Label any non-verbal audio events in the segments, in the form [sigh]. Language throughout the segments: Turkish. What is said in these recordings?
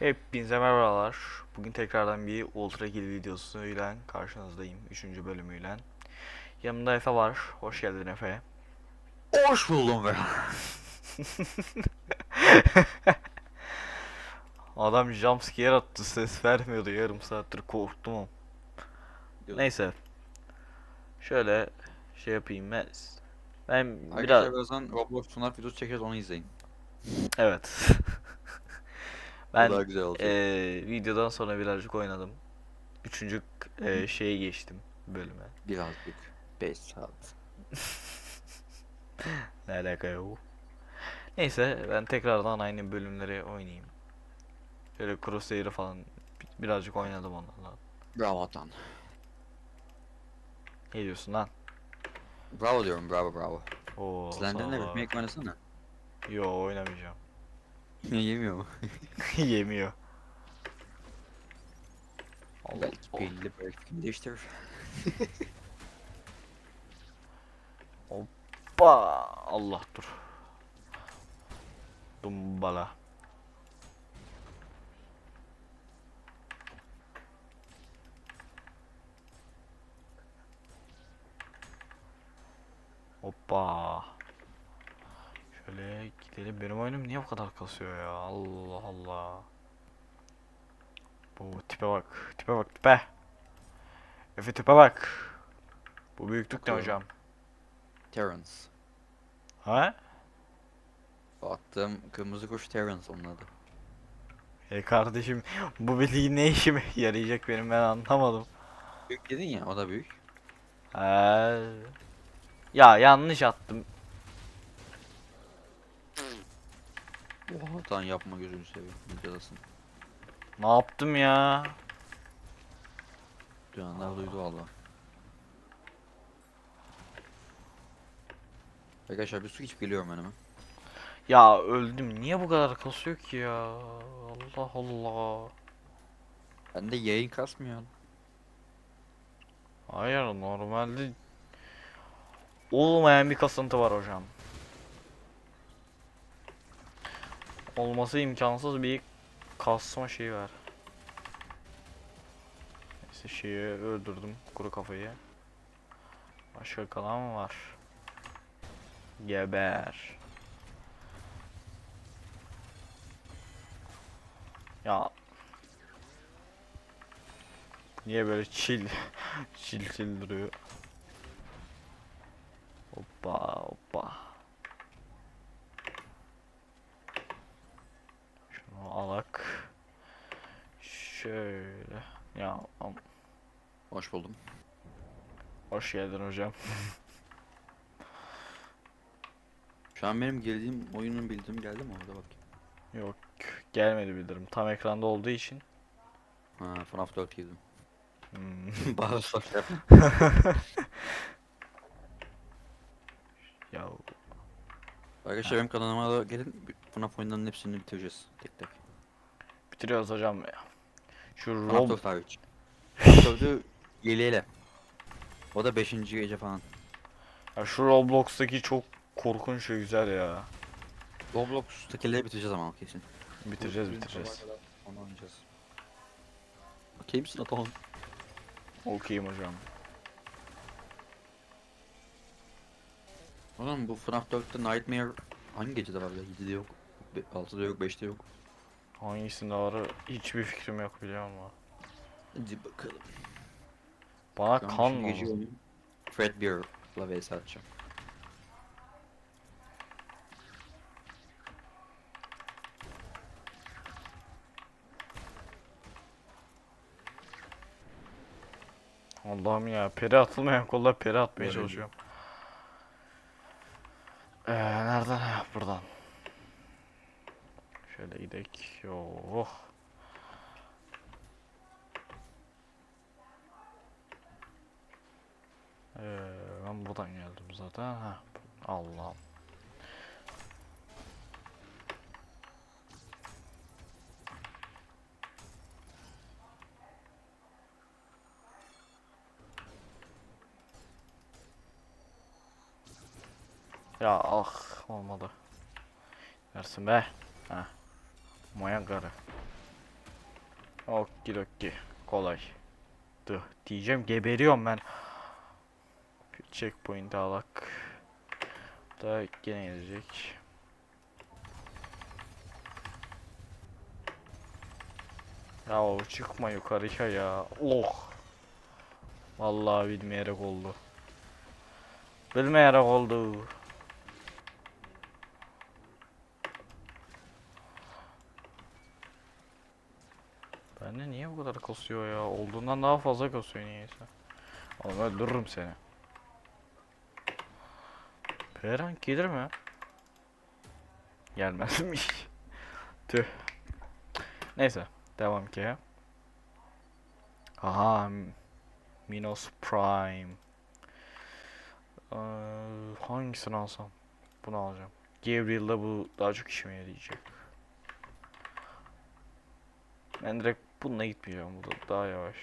Hepinize merhabalar. Bugün tekrardan bir Ultra Kill videosuyla karşınızdayım. Üçüncü bölümüyle. Yanımda Efe var. Hoş geldin Efe. Hoş buldum be. [laughs] Adam jumpscare attı. Ses vermiyordu. Yarım saattir korktum. Neyse. Şöyle şey yapayım ben. Ben Arkadaşlar biraz birazdan Roblox sunar videosu çekeriz onu izleyin. evet. [laughs] O daha ben güzel olacak. eee, videodan sonra birazcık oynadım. Üçüncü eee, şeye geçtim bölüme. Birazcık. 5 saat. [laughs] Ne alaka ya bu? Neyse ben tekrardan aynı bölümleri oynayayım. Şöyle Crosshair'ı falan bi- birazcık oynadım onlarla. Bravo Atan. Ne diyorsun lan? Bravo diyorum bravo bravo. Oo, abi. bir oynasana. Yo oynamayacağım. Niye yemiyor mu? [laughs] Yemiyor. Allah Belki belli belki değiştirir. [laughs] Ba Allah dur. Dumbala. Hoppa. Şöyle gidelim. Benim oyunum niye bu kadar kasıyor ya? Allah Allah. Bu tipe bak. Tipe bak tipe. Efe tipe bak. Bu büyüklük ne hocam? Terrence. Ha? Attığım kırmızı kuş Terrence onun adı. E kardeşim bu bilgi ne işime [laughs] yarayacak benim ben anlamadım. Büyük dedin ya o da büyük. Ha. Ya yanlış attım. Oha Atan yapma gözünü seveyim. Videodasın. Ne yaptım ya? Duyanlar duydu valla. Arkadaşlar bir su içip geliyorum önüme. Ya öldüm. Niye bu kadar kasıyor ki ya? Allah Allah. Bende yayın kasmıyor. Hayır normalde olmayan bir kasıntı var hocam. Olması imkansız bir kasma şeyi var. Neyse şeyi öldürdüm kuru kafayı. Başka kalan mı var? Geber. Ya Niye böyle chill chill chill duruyor? Hoppa hoppa. Şunu alak. Şöyle. Ya am- Hoş buldum. Hoş geldin hocam. [laughs] Şu an benim geldiğim oyunun bildiğim geldi mi orada bak. Yok gelmedi bildirim. Tam ekranda olduğu için. Ha FNAF 4 girdim. Hmm. [laughs] Bağırsak yap. [laughs] ya Arkadaşlar benim kanalıma da gelin FNAF oyunlarının hepsini bitireceğiz tek tek. bitiriyoruz hocam ya. Şu FNAF Rob 4 hariç. FNAF 4'ü yeleyle. O da 5. gece falan. ya şu Roblox'taki çok korkunç ve güzel ya. Roblox'takileri bitireceğiz ama kesin. Bitireceğiz bitireceğiz. Onu oynayacağız. Okey misin Atan? Okeyim hocam. Oğlum bu FNAF 4'te Nightmare hangi gecede var ya? 7'de yok. 6'da yok, 5'te yok. Hangisinde var hiçbir fikrim yok biliyor musun? Hadi bakalım. Bana Şu an kan şimdi gece lazım. oyunu Fredbear'la vs atacağım. Allah'ım ya peri atılmayan kolla peri atmaya Öyle çalışıyorum. Ee, nereden? Buradan. Şöyle gidek. Yo. Ee, ben buradan geldim zaten. Ha. Allah'ım. Ya ah olmadı. Versin be. Ha. Maya karı. Okidoki. Kolay. Dı. Diyeceğim geberiyorum ben. Checkpoint alak. Da gene gelecek. Ya çıkma yukarıya ya. Oh. Vallahi bilmeyerek oldu. Bilmeyerek oldu. Bende niye bu kadar kasıyor ya? Olduğundan daha fazla kasıyor niyeyse. Oğlum öldürürüm seni. Peren gelir mi? Gelmez mi? [laughs] Tüh. Neyse. Devam ki. Aha. Minos Prime. Ee, hangisini alsam? Bunu alacağım. Gabriel'da bu daha çok işime yarayacak. Ben direkt bununla gitmeyeceğim. Bu da daha yavaş.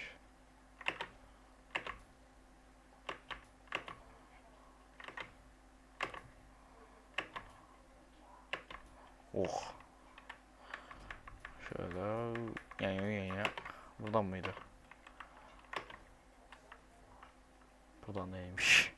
Oh. Şöyle yan yana yan yana. Buradan mıydı? Buradan neymiş?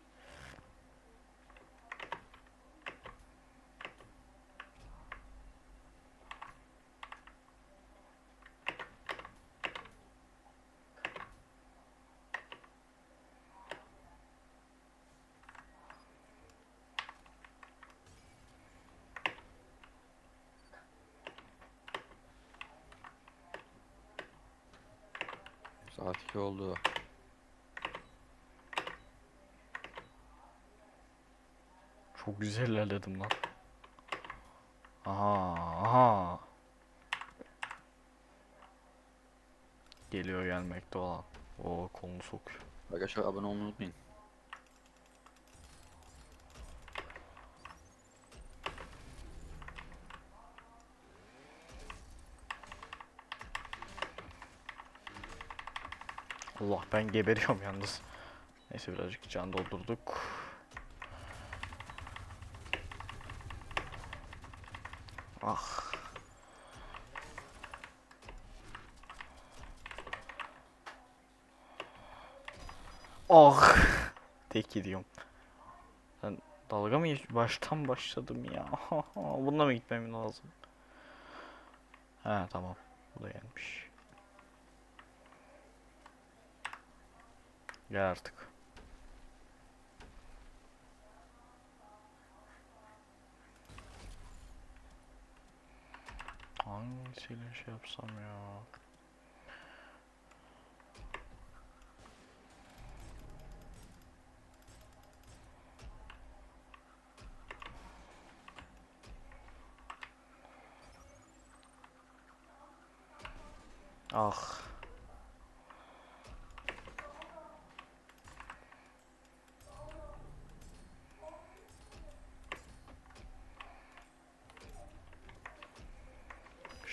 Saat 2 oldu. Çok güzel ilerledim lan. Aha, aha. Geliyor gelmekte olan. O kolunu sokuyor. Arkadaşlar abone olmayı unutmayın. Allah ben geberiyorum yalnız. Neyse birazcık can doldurduk. Ah. Ah. Tek gidiyorum. Sen dalga mı geç? Baştan başladım ya. [laughs] Bununla mı gitmem lazım? He tamam. Bu da gelmiş. Gel artık. Hangisiyle şey yapsam ya? Ah.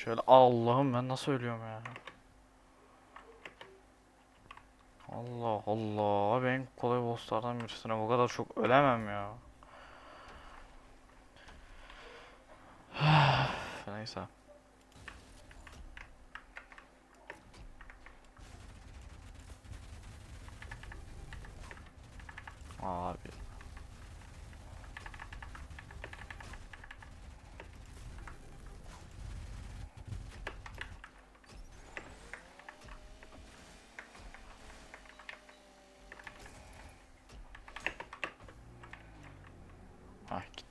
Şöyle Allah'ım ben nasıl ölüyorum ya? Allah Allah ben kolay bosslardan birisine bu kadar çok ölemem ya. [sighs] Neyse. Abi.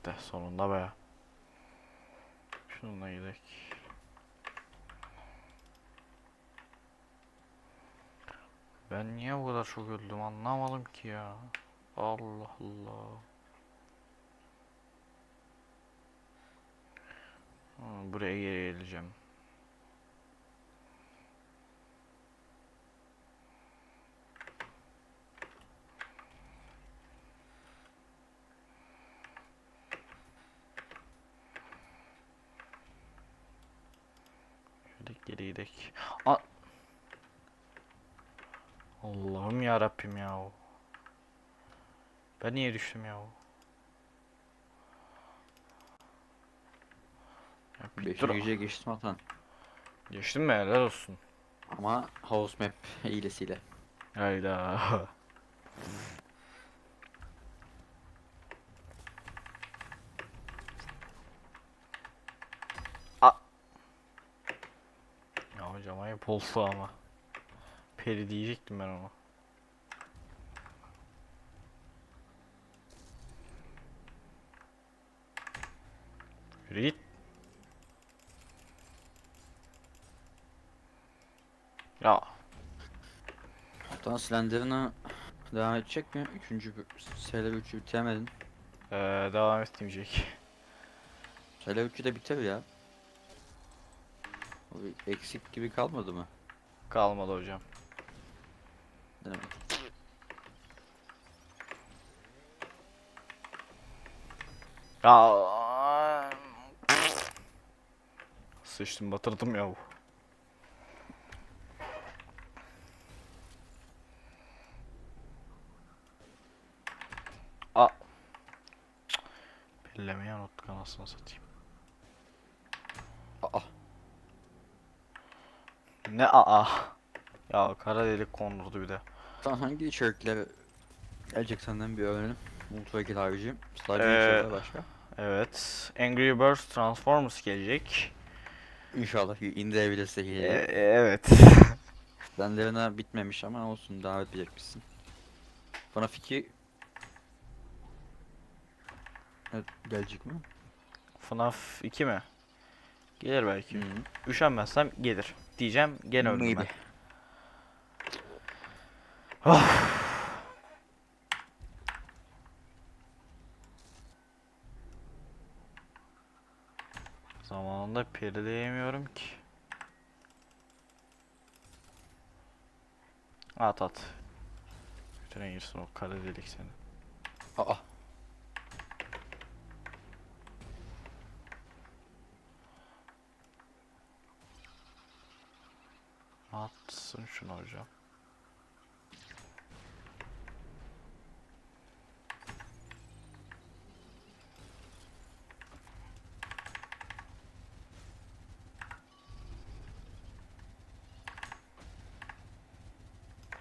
Gitti sonunda be. Şununla gidelim. Ben niye bu kadar çok öldüm anlamadım ki ya. Allah Allah. Buraya geri geleceğim. Şöyle geri gidelim. Allah'ım ya Rabbim ya. Ben niye düştüm ya? Ya bir dur. 5. gece geçtim atan. Geçtin mi helal olsun. Ama house map hilesiyle. Hayda. A ya oldu ama. Peri diyecektim ben ona. Yürü git. Ya Hatta Slender'ına devam edecek mi? Üçüncü Sailor 3'ü bitiremedin. eee, devam etmeyecek. Sailor 3'ü de bitir ya. O bir eksik gibi kalmadı mı? Kalmadı hocam. Ne demek? Ya Sıçtım batırdım ya. A Bellemeyi unuttuk anasını satayım. Aa, Ne aa? Ya kara delik kondurdu bir de. sen hangi içerikler gelecek senden bir öğrenelim. Ultra Kill harici. Slime Ee, başka. Evet. Angry Birds Transformers gelecek. İnşallah indirebilirse E- hileyi. evet. [laughs] Slender'ına bitmemiş ama olsun devam edecekmişsin. Bana fikir... Evet, gelecek mi? FNAF 2 mi? Gelir belki. Hı. Üşenmezsem gelir. Diyeceğim gene öldüm ben. Maybe. Zamanında perileyemiyorum ki. At at. Götüne girsin o kara delik seni. Aa, Atsın şunu hocam.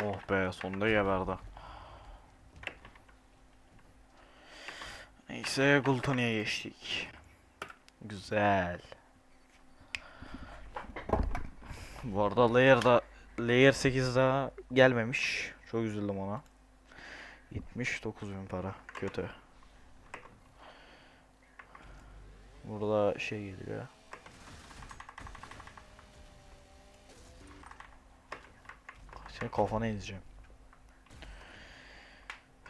Oh be sonunda geberdi. Neyse Gultani'ye geçtik. Güzel. Bu arada Layer'da Layer 8 daha gelmemiş. Çok üzüldüm ona. 79 bin para. Kötü. Burada şey geliyor. Senin kafana ezeceğim.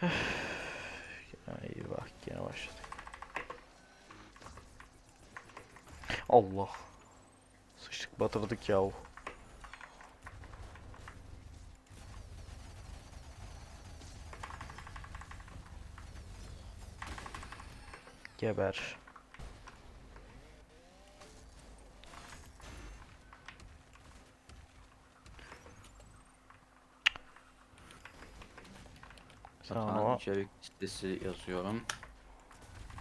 Gene iyi bak gene başladı. Allah. Sıçtık batırdık yahu. Geber. Tamam, o içerik listesi yazıyorum.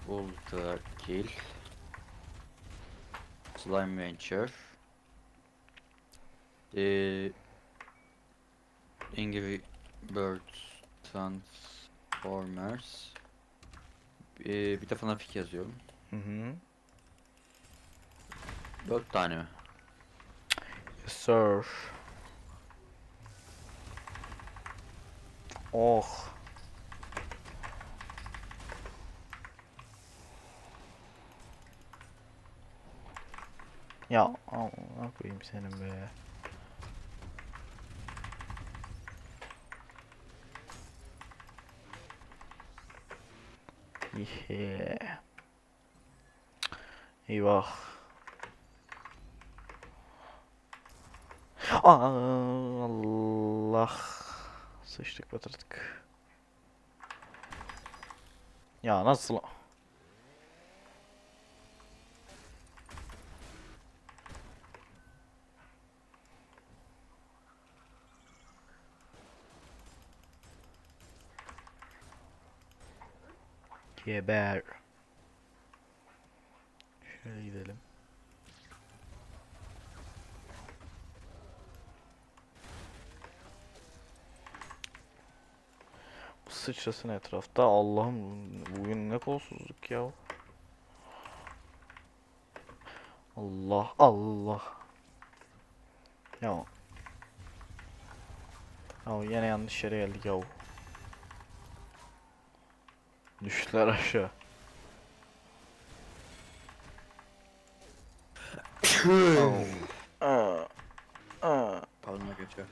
Ultra Kill. Slime Venture. Ee, Angry Birds Transformers. Ee, bir de FNAF yazıyorum. Hı hı. Dört tane mi? Yes, sir. Oh. Ya ne koyayım senin be. Yeah. Eyvah. Allah. Sıçtık batırdık. Ya nasıl? Geber. Şöyle gidelim. sıçrasın etrafta. Allah'ım bugün ne kolsuzluk ya. Allah Allah. Ya. Ya yine yanlış yere geldik yahu. Düştüler aşağı. Aa, aa. Pardon geçiyor.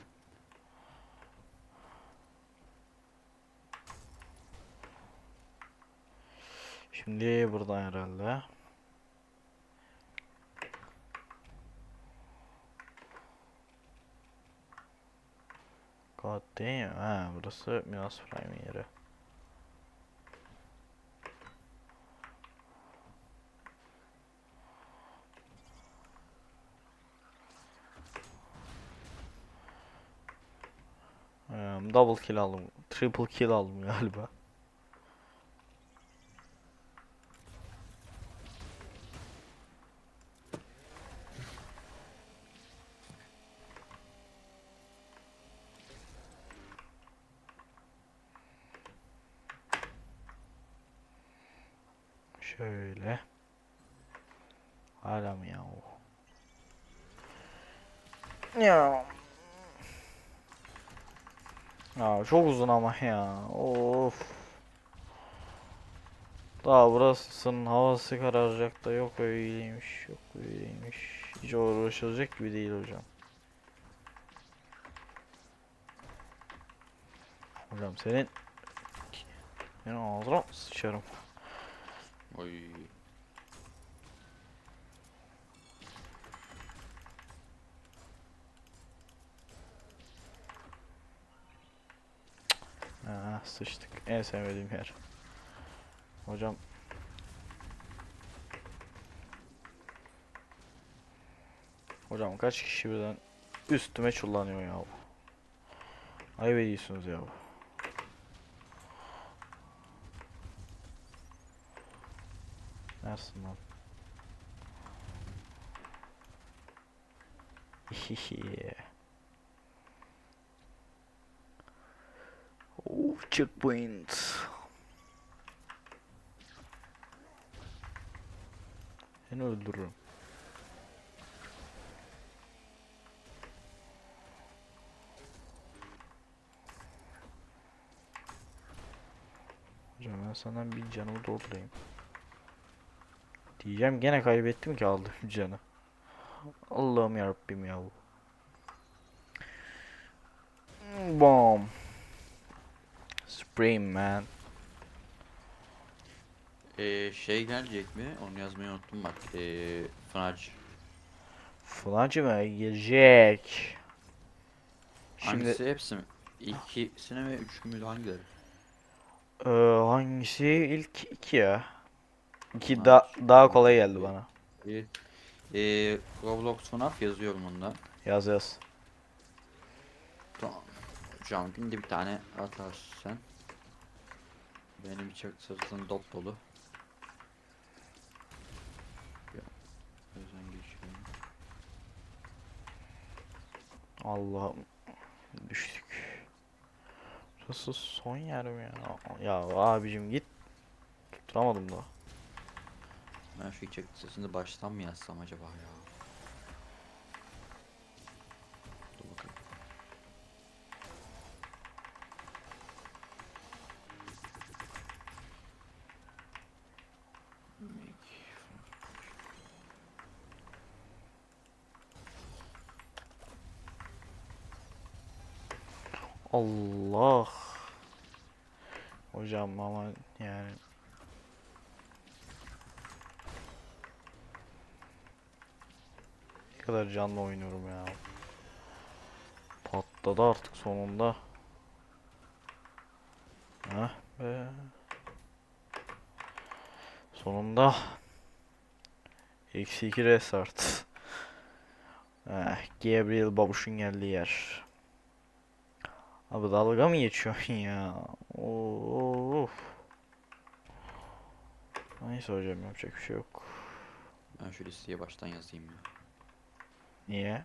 Şimdi buradan herhalde. God damn. Ha, burası Minas Prime yeri. Double kill aldım. Triple kill aldım galiba. Şöyle. Hala mı ya o? Ya. Ya çok uzun ama ya. Of. Daha burasının havası kararacak da yok öyleymiş, yok öyleymiş. Hiç uğraşılacak gibi değil hocam. Hocam senin senin ağzına sıçarım. Oy. Ha, sıçtık. En sevmediğim yer. Hocam. Hocam kaç kişi birden üstüme çullanıyor ya. Ayıp ediyorsunuz ya. Nersin lan? [laughs] Hihihi. Oh, checkpoint. Seni öldürürüm. Hocam ben senden bir canımı doldurayım. Diyeceğim gene kaybettim ki aldığım [laughs] canı. Allah'ım yarabbim ya. Bom. Supreme man. Ee, şey gelecek mi? Onu yazmayı unuttum bak. Ee, Fnac. Flancı mı? Gelecek. Şimdi Hangisi hepsi mi? İkisine mi üç müydü hangileri? eee, hangisi ilk iki ya? İki da daha kolay geldi bana. Ee, Roblox FNAF yazıyorum onda. Yaz yaz. Hocam günde bir tane atarsın sen. Benim içerik sırtım dop dolu. Geçiyorum. Allah'ım düştük. Burası son yer mi ya? Ya abicim git. Tutturamadım da. Ben şu içerik sesini baştan mı yazsam acaba ya? Allah. Hocam ama yani ne kadar canlı oynuyorum ya. Patladı artık sonunda. Heh be. Sonunda. Eksi 2 restart. [laughs] Eh, Gabriel babuşun geldiği yer. Abi dalga mı geçiyorsun ya? Of. Neyse hocam yapacak bir şey yok. Ben şu listeye baştan yazayım ya. Niye?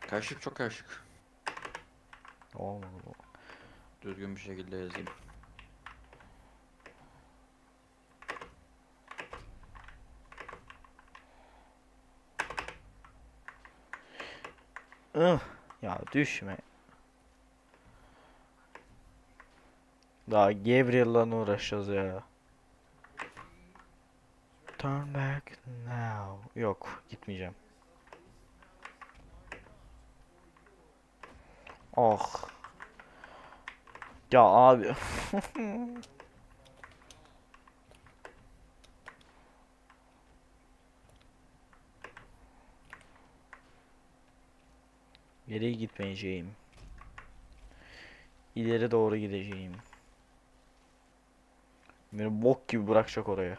Karışık çok karışık. Olmadı bu. Düzgün bir şekilde yazayım. Ih, ya düşme. Daha Gabriel'la uğraşacağız ya. Turn back now. Yok, gitmeyeceğim. Oh. Ya abi. [laughs] Geriye gitmeyeceğim. İleri doğru gideceğim. Beni bok gibi bırakacak oraya.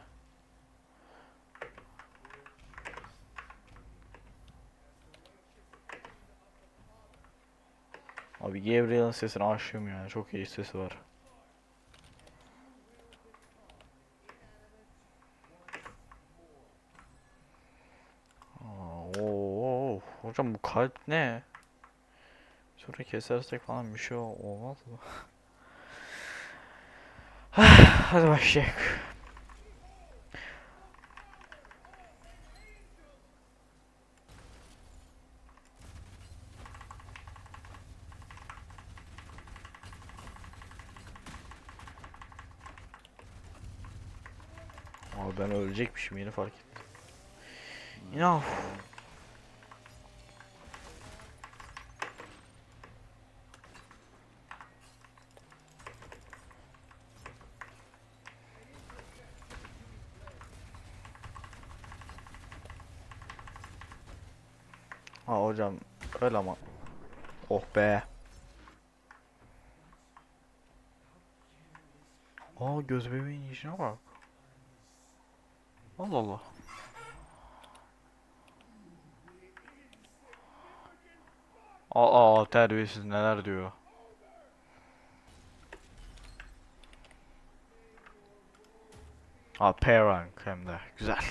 Abi Gabriel'in sesini aşığım ya. Çok iyi sesi var. Aa, Oo, hocam bu kalp ne? Sonra kesersek falan bir şey ol- olmaz mı? [laughs] Hadi başlayalım. Abi ben ölecekmişim yeni fark ettim. Enough. Ha hocam öyle ama. Oh be. Aa göz bebeğin işine bak. Allah Allah. Aa terbiyesiz neler diyor. Aa P-Rank hem de güzel.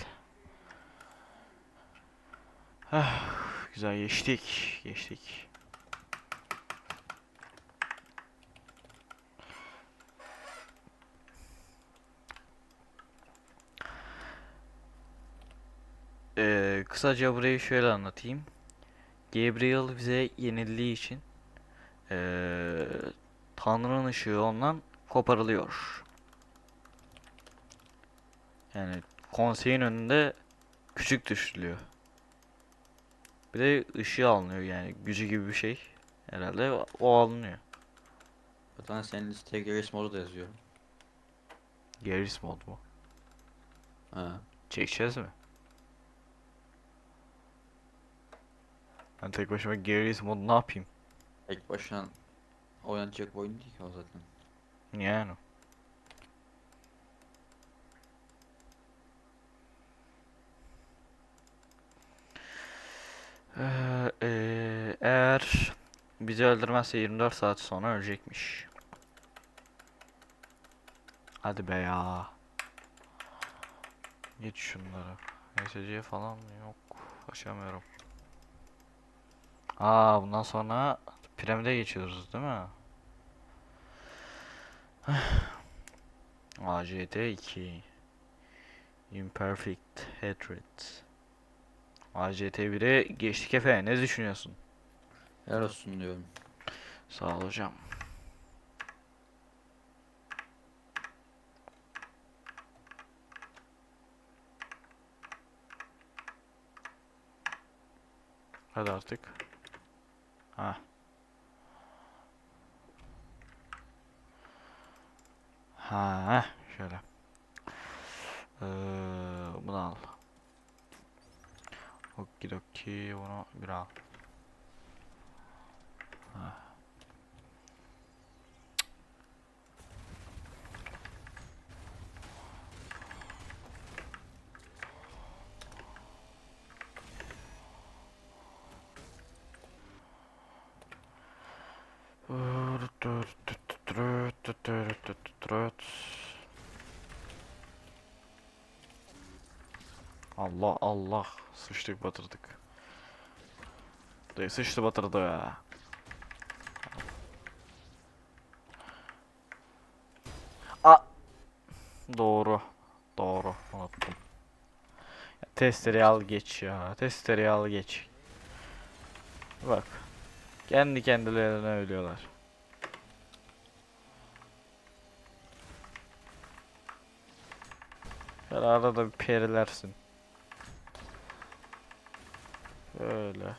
Güzel geçtik geçtik. Ee, kısaca burayı şöyle anlatayım. Gabriel bize yenildiği için ee, Tanrı'nın ışığı ondan koparılıyor. Yani konseyin önünde küçük düşürülüyor. Bir de ışığı alınıyor yani gücü gibi bir şey. Herhalde o- alınıyor. Zaten senin listeye Garry's modu da yazıyor. Garry's mod mu? Ha. Çekeceğiz mi? Ben tek başıma Garry's mod ne yapayım? Tek başına oynanacak bir oyun değil ki o zaten. Yani. Ee, eee, eğer bizi öldürmezse 24 saat sonra ölecekmiş. Hadi be ya. Geç şunları. SC falan? Yok. Açamıyorum. Aa bundan sonra piramide geçiyoruz değil mi? [sighs] AJT 2 Imperfect Hatred AJT 1'e geçtik Efe ne düşünüyorsun? Helal olsun diyorum. Sağ ol hocam. Hadi artık. Ha. Ha, şöyle. Ee, bunu al. Okidoki bunu bir al. Ha. Allah Allah Sıçtık batırdık. Dayı sıçtı batırdı ya. A Doğru. Doğru. Unuttum. Ya, testleri al geç ya. Testleri al geç. Bak. Kendi kendilerine ölüyorlar. Şöyle arada bir perilersin. Böyle.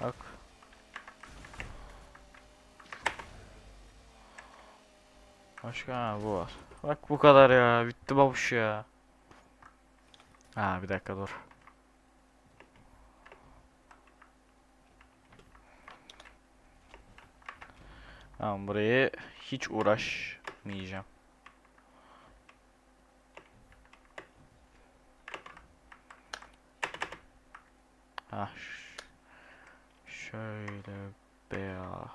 Bak. Başka ha bu var. Bak bu kadar ya. Bitti babuş ya. Ha bir dakika dur. Tamam burayı hiç uğraşmayacağım. Ş- şöyle beyaz.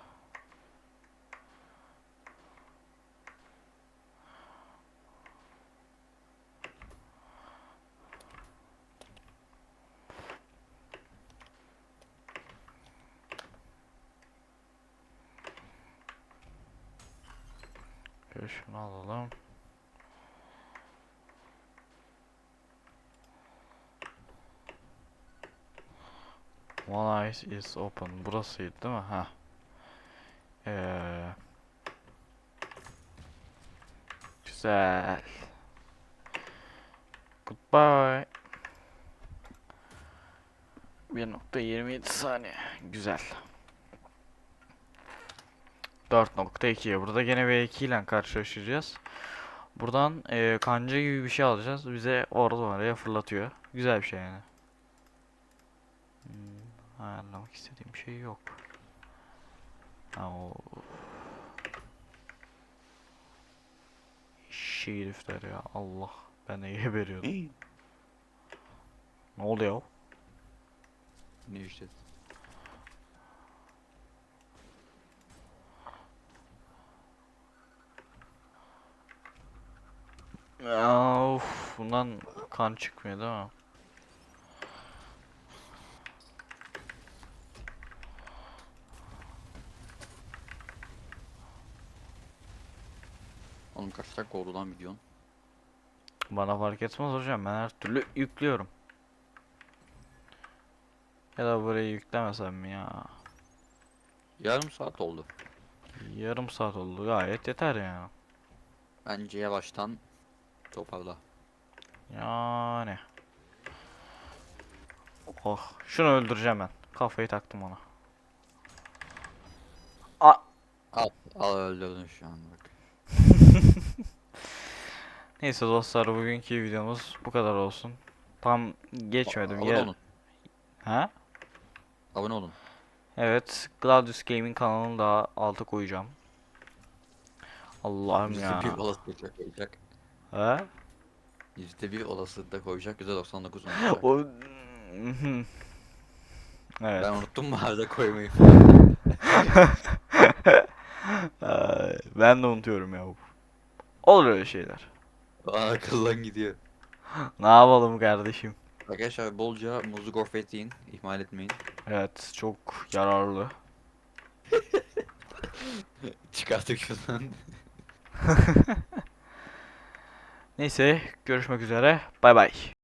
Şöyle şunu alalım. One eyes is open. Burasıydı değil mi? Ha. Ee, güzel. Goodbye. 1.27 saniye. Güzel. 4.2'ye. Burada gene V2 ile karşılaşacağız. Buradan eee, kanca gibi bir şey alacağız. Bize orada oraya fırlatıyor. Güzel bir şey yani. Ayarlamak istediğim şey yok. Ha o herifler ya Allah. Ben de geberiyordum. Ne oldu ya? Ne işte. Of, bundan kan çıkmıyor değil mi? Oğlum kaç dakika oldu lan videon? Bana fark etmez hocam ben her türlü yüklüyorum. Ya da burayı yüklemesem ya? Yarım saat oldu. Yarım saat oldu gayet yeter ya. Bence yavaştan toparla. Yani. Oh şunu öldüreceğim ben. Kafayı taktım ona. Al, al öldürdün şu an bak. Neyse dostlar bugünkü videomuz bu kadar olsun. Tam geçmedim Abone yer. olun. Ha? Abone olun. Evet, Gladius Gaming kanalını da alta koyacağım. Allah'ım ya. %1 olasılıkla koyacak. Ha? %1 olasılıkla koyacak. %99 unutacak. [laughs] O Evet. Ben unuttum mu arada koymayı. [laughs] Ay, ben de unutuyorum ya. Olur öyle şeyler. Aa, akıllan gidiyor. Ne yapalım kardeşim? Arkadaşlar bolca muzlu gofret yiyin. ihmal etmeyin. Evet, çok yararlı. [laughs] Çıkarttık şundan. [laughs] Neyse, görüşmek üzere. Bay bay.